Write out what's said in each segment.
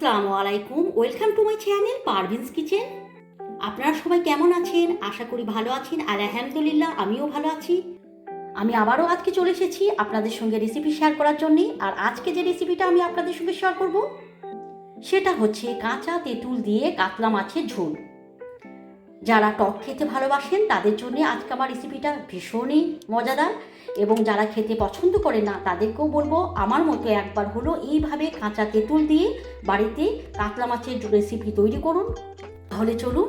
আসসালামু আলাইকুম। Welcome to my channel Parvin's kitchen আপনারা সবাই কেমন আছেন? আশা করি ভালো আছেন। আর আলহামদুলিল্লাহ, আমিও ভালো আছি। আমি আবারও আজকে চলে এসেছি আপনাদের সঙ্গে রেসিপি শেয়ার করার জন্যে। আর আজকে যে রেসিপিটা আমি আপনাদের সঙ্গে শেয়ার করব, সেটা হচ্ছে কাঁচা তেঁতুল দিয়ে কাতলা মাছের ঝোল। যারা টক খেতে ভালোবাসেন, তাদের জন্য আজকে আমার রেসিপিটা ভীষণই মজাদার এবং যারা খেতে পছন্দ করে না, তাদেরকেও বলব আমার মতো একবার হলো এইভাবে কাঁচা তেঁতুল দিয়ে বাড়িতে কাতলা মাছের রেসিপি তৈরি করুন। তাহলে চলুন,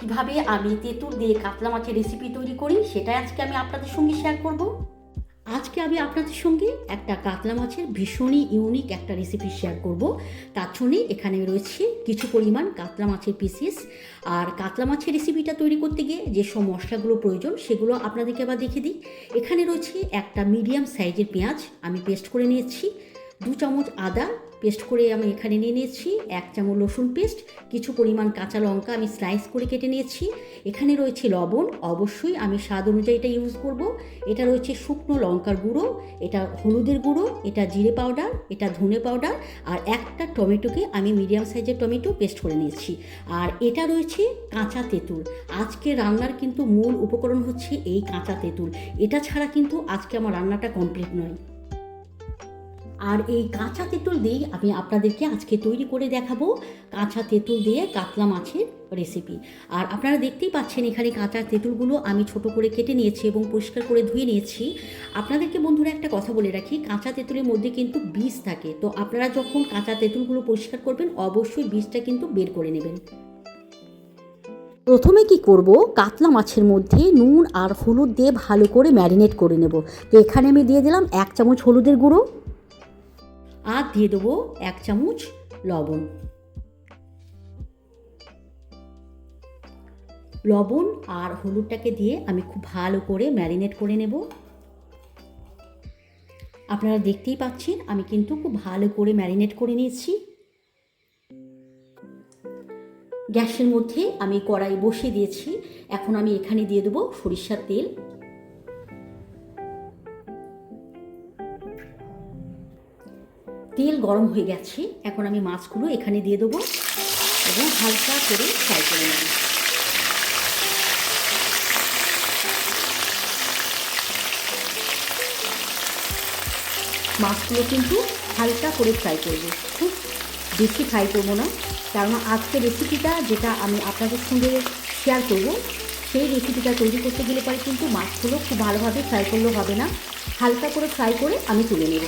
কীভাবে আমি তেঁতুল দিয়ে কাতলা মাছের রেসিপি তৈরি করি, সেটাই আজকে আমি আপনাদের সঙ্গে শেয়ার করব। আজকে আমি আপনাদের সঙ্গে একটা কাতলা মাছের ভীষণই ইউনিক একটা রেসিপি শেয়ার করব। তার জন্যে এখানে রয়েছে কিছু পরিমাণ কাতলা মাছের পিসেস আর কাতলা মাছের রেসিপিটা তৈরি করতে গিয়ে যে সব মশলাগুলো প্রয়োজন, সেগুলো আপনাদেরকে আবার দেখে দিই। এখানে রয়েছে একটা মিডিয়াম সাইজের পেঁয়াজ, আমি পেস্ট করে নিয়েছি। দু চামচ আদা পেস্ট করে আমি এখানে নিয়ে নিয়েছি, এক চামচ রসুন পেস্ট, কিছু পরিমাণ কাঁচা লঙ্কা আমি স্লাইস করে কেটে নিয়েছি। এখানে রয়েছে লবণ, অবশ্যই আমি স্বাদ অনুযায়ী এটা ইউজ করব। এটা রয়েছে শুকনো লঙ্কার গুঁড়ো, এটা হলুদের গুঁড়ো, এটা জিরে পাউডার, এটা ধনে পাউডার, আর একটা টমেটোকে আমি মিডিয়াম সাইজের টমেটো পেস্ট করে নিয়েছি। আর এটা রয়েছে কাঁচা তেঁতুল। আজকে রান্নার কিন্তু মূল উপকরণ হচ্ছে এই কাঁচা তেঁতুল। এটা ছাড়া কিন্তু আজকে আমার রান্নাটা কমপ্লিট নয়। আর এই কাঁচা তেঁতুল দিয়েই আমি আপনাদেরকে আজকে তৈরি করে দেখাবো কাঁচা তেঁতুল দিয়ে কাতলা মাছের রেসিপি আর আপনারা দেখতেই পাচ্ছেন এখানে কাঁচা তেঁতুলগুলো আমি ছোট করে কেটে নিয়েছি এবং পরিষ্কার করে ধুয়ে নিয়েছি। আপনাদেরকে বন্ধুরা একটা কথা বলে রাখি, কাঁচা তেঁতুলের মধ্যে কিন্তু বীজ থাকে। তো আপনারা যখন কাঁচা তেঁতুলগুলো পরিষ্কার করবেন, অবশ্যই বীজটা কিন্তু বের করে নেবেন। প্রথমে কি করব? কাতলা মাছের মধ্যে নুন আর হলুদ দিয়ে ভালো করে ম্যারিনেট করে নেব। তো এখানে আমি দিয়ে দিলাম এক চামচ হলুদের গুঁড়ো আর দিয়ে দেবো এক চামচ লবণ। লবণ আর হলুদটাকে দিয়ে আমি খুব ভালো করে ম্যারিনেট করে নেব। আপনারা দেখতেই পাচ্ছেন, আমি কিন্তু খুব ভালো করে ম্যারিনেট করে নিয়েছি। গ্যাসের মধ্যে আমি কড়াই বসিয়ে দিয়েছি। এখন আমি এখানে দিয়ে দেবো সরিষার তেল। গরম হয়ে গেছে, এখন আমি মাছগুলো এখানে দিয়ে দেবো এবং হালকা করে ফ্রাই করে নেব। মাছগুলো কিন্তু হালকা করে ফ্রাই করব, খুব বেশি ফ্রাই করব না, কারণ আজকের রেসিপিটা যেটা আমি আপনাদের সঙ্গে শেয়ার করব, সেই রেসিপিটা তৈরি করতে গেলে পরে কিন্তু মাছগুলো খুব ভালোভাবে ফ্রাই করলেও হবে না, হালকা করে ফ্রাই করে আমি তুলে নেব।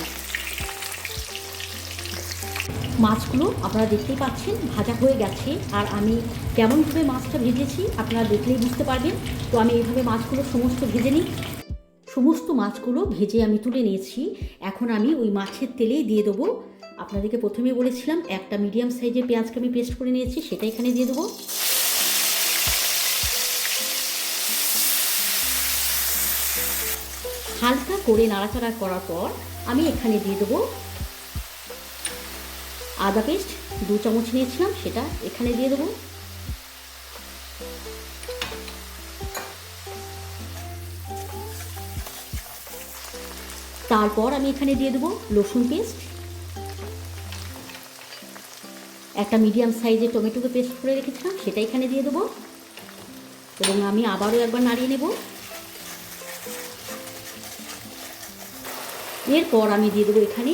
মাছগুলো আপনারা দেখতেই পাচ্ছেন, ভাজা হয়ে গেছে। আর আমি কেমনভাবে মাছটা ভেজেছি আপনারা দেখলেই বুঝতে পারবেন। তো আমি এইভাবে মাছগুলো সমস্ত ভেজে নিই। সমস্ত মাছগুলো ভেজে আমি তুলে নিয়েছি। এখন আমি ওই মাছের তেলেই দিয়ে দেবো। আপনাদেরকে প্রথমে বলেছিলাম, একটা মিডিয়াম সাইজের পেঁয়াজকে আমি পেস্ট করে নিয়েছি, সেটা এখানে দিয়ে দেবো। হালকা করে নাড়াচাড়া করার পর আমি এখানে দিয়ে দেবো আদা পেস্ট দু চামচ নিয়েছিলাম, সেটা এখানে দিয়ে দেবো। তারপর আমি এখানে দিয়ে দেবো রসুন পেস্ট একটা মিডিয়াম সাইজের টমেটোকে পেস্ট করে রেখেছিলাম, সেটা এখানে দিয়ে দেবো। এবং আমি আবারও একবার নাড়িয়ে নেব। এরপর আমি দিয়ে দেবো এখানে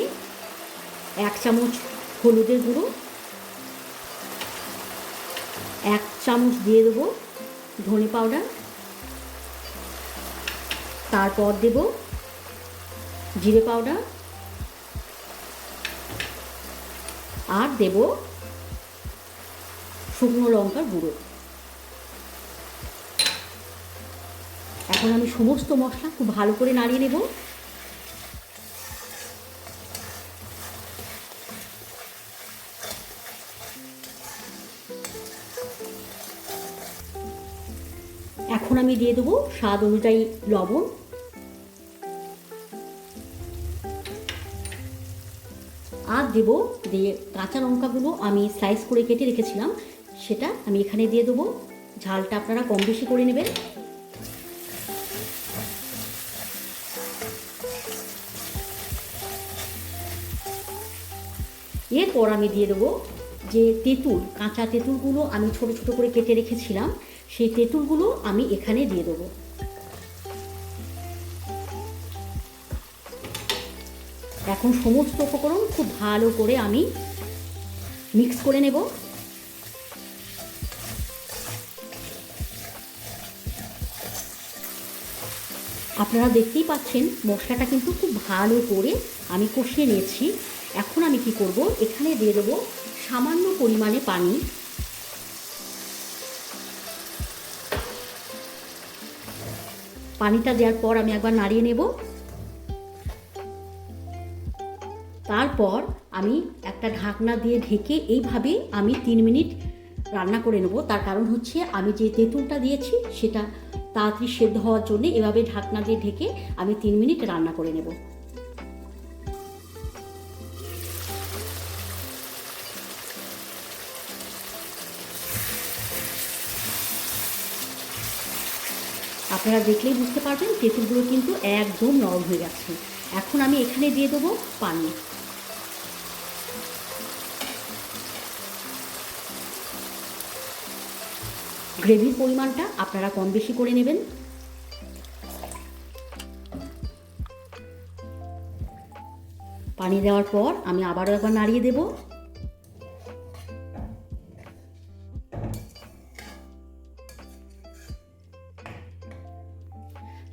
এক চামচ হলুদের গুঁড়ো, এক চামচ দিয়ে দেবো ধনে পাউডার, তারপর দেব জিরে পাউডার, আর দেব শুকনো লঙ্কার গুঁড়ো। এখন আমি সমস্ত মশলা খুব ভালো করে নাড়িয়ে নেব। এখন আমি দিয়ে দেবো স্বাদ অনুযায়ী লবণ। আর দেবো দিয়ে কাঁচা লঙ্কাগুলো আমি স্লাইস করে কেটে রেখেছিলাম, সেটা আমি এখানে দিয়ে দেবো। ঝালটা আপনারা কম বেশি করে নেবেন। এরপর আমি দিয়ে দেবো যে তেঁতুল, কাঁচা তেঁতুলগুলো আমি ছোট ছোট করে কেটে রেখেছিলাম সেই তেঁতুলগুলো আমি এখানে দিয়ে দেবো। এখন সমস্ত উপকরণ খুব ভালো করে আমি মিক্স করে নেব। আপনারা দেখতেই পাচ্ছেন, মশলাটা কিন্তু খুব ভালো করে আমি কষিয়ে নিয়েছি। এখন আমি কি করব, এখানে দিয়ে দেবো সামান্য পরিমাণে পানি। পানিটা দেওয়ার পর আমি একবার নাড়িয়ে নেব। তারপর আমি একটা ঢাকনা দিয়ে ঢেকে এইভাবে আমি তিন মিনিট রান্না করে নেব। তার কারণ হচ্ছে আমি যে তেঁতুলটা দিয়েছি সেটা তাড়াতাড়ি সেদ্ধ হওয়ার জন্য এভাবে ঢাকনা দিয়ে ঢেকে আমি তিন মিনিট রান্না করে নেব। আপনারা দেখলেই বুঝতে পারবেন তেঁতুলগুলো কিন্তু একদম নরম হয়ে যাচ্ছে এখন আমি এখানে দিয়ে দেবো পানি। গ্রেভির পরিমাণটা আপনারা কম বেশি করে নেবেন। পানি দেওয়ার পর আমি আবারও একবার নাড়িয়ে দেব।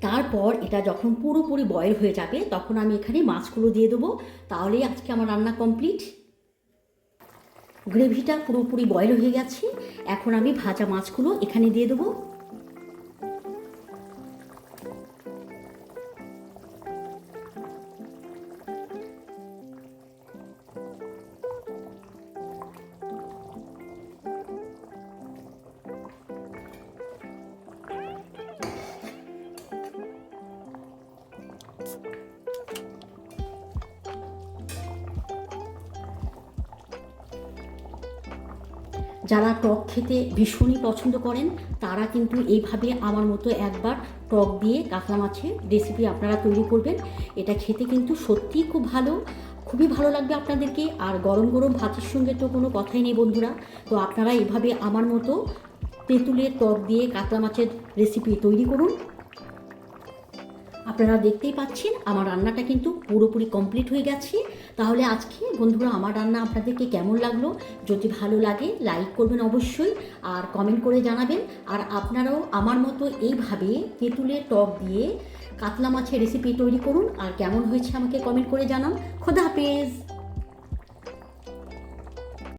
তারপর এটা যখন পুরোপুরি বয়েল হয়ে যাবে, তখন আমি এখানে মাছগুলো দিয়ে দেবো। তাহলেই আজকে আমার রান্না কমপ্লিট গ্রেভিটা পুরোপুরি বয়েল হয়ে গেছে। এখন আমি ভাজা মাছগুলো এখানে দিয়ে দেবো। যারা টক খেতে ভীষণই পছন্দ করেন, তারা কিন্তু এইভাবে আমার মতো একবার টক দিয়ে কাতলা মাছের রেসিপি আপনারা তৈরি করবেন। এটা খেতে কিন্তু সত্যিই খুব ভালো, খুবই ভালো লাগবে আপনাদেরকে। আর গরম গরম ভাতের সঙ্গে তো কোনো কথাই নেই বন্ধুরা। তো আপনারা এভাবে আমার মতো তেঁতুলের টক দিয়ে কাতলা মাছের রেসিপি তৈরি করুন। আপনারা দেখতেই পাচ্ছেন, আমার রান্নাটা কিন্তু পুরোপুরি কমপ্লিট হয়ে গেছে। তাহলে আজকে বন্ধুরা, আমার রান্না আপনাদেরকে কেমন লাগল? যদি ভালো লাগে লাইক করবেন অবশ্যই, আর কমেন্ট করে জানাবেন। আর আপনারাও আমার মতো এইভাবে তেঁতুলের টক দিয়ে কাতলা মাছের রেসিপি তৈরি করুন, আর কেমন হয়েছে আমাকে কমেন্ট করে জানান। খোদা হাফেজ!